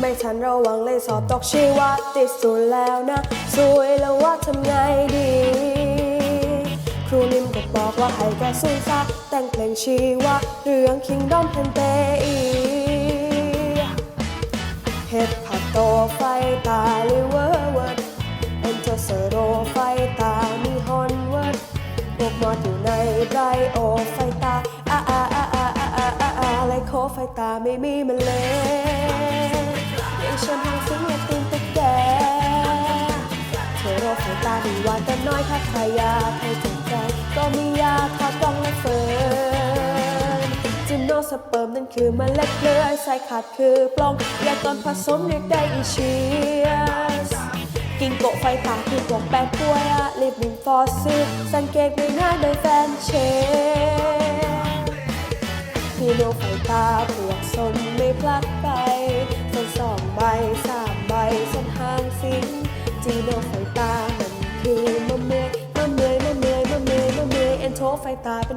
ไม่ทันระวังเลยสอบตกชีวะติดศูนแล้วนะ สวยแล้วว่าทำไงดี ครูนิ่มก็บอกว่าให้แกสูนซะแต่งเพลงชีวะเรื่องคิงดอมเพนเตอีเห็ดผักโตไฟตาลิเวอร์เวิร์ดเอ็นเตอร์เซโรไฟตามีฮอนเวิร์ดพวกมอดอยู่ในไรโอไฟตาอาอาอาอาอาอาอาไลโคไฟตาไม่มีมันเลย ดีหวานแต่น้อยถ้าใครอยากให้จงใจก็มียาทาต้องและเฟิร์นจิมโนสเปิร์มนั่นคือเมล็ดเลือดสายขาดคือปล้องยาตอนผสมเรียกได้อีเชียสกินโกไฟตาคือพวกแปดป่วยอะรีบบินฟอสซิลสังเกตใบหน้าโดยแฟนเชฟพี่โนไฟตาพวกสนไม่พลัดไป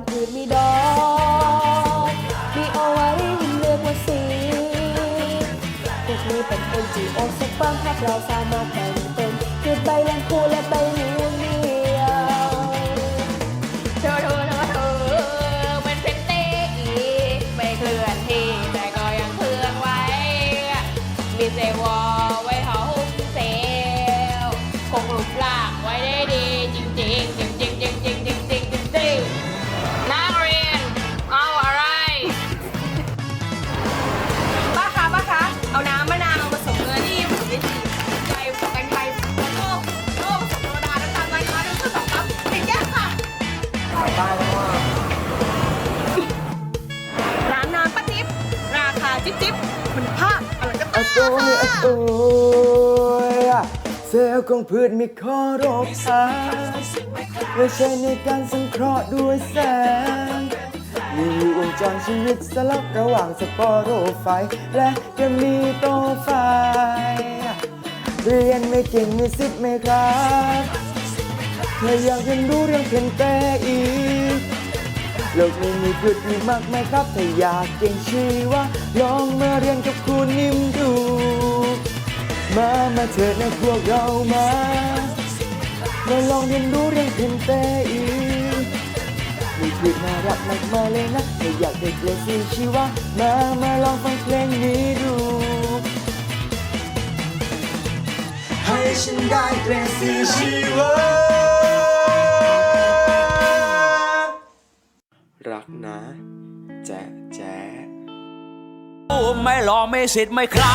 พืชมีดอก มีเอวารีหินเรียกว่าสีพวกนี้เป็นเอ็นจีโอสเปิร์มแพทย์เราสามารถแบ่งเป็นคือใบและ ก็ตาอะโอยอะโอยเซลล์ของพืชมีข้อรบภัยไม่ใช่ในการสังเคราะห์ด้วยแสง มีวงจรชีวิตสลับระหว่างสปอโรไฟต์และยังมีโตไฟเรียนไม่เก่งไมีสิทธิ์ไหมครับเธออยากเรียนรู้เรื่องเพนเตอีก โลกนี้มีพืชมีมากไหมครับถ้าอยากเก่งชีวะลองมาเรียนกับครูนิ่มดู มามาเถิดนะพวกเรามามาลองเรียนรู้เรื่องเพนเตอีมีพืชน่ารักมากมายเลยนะถ้าอยากได้เกรดสีชีวะมามาลองฟังเพลงนี้ดูให้ฉันได้เกรดสีชีวะ รักนะ แจ๊ะแจ๊ะไม่รอไม่สิทธิ์ไม่คลา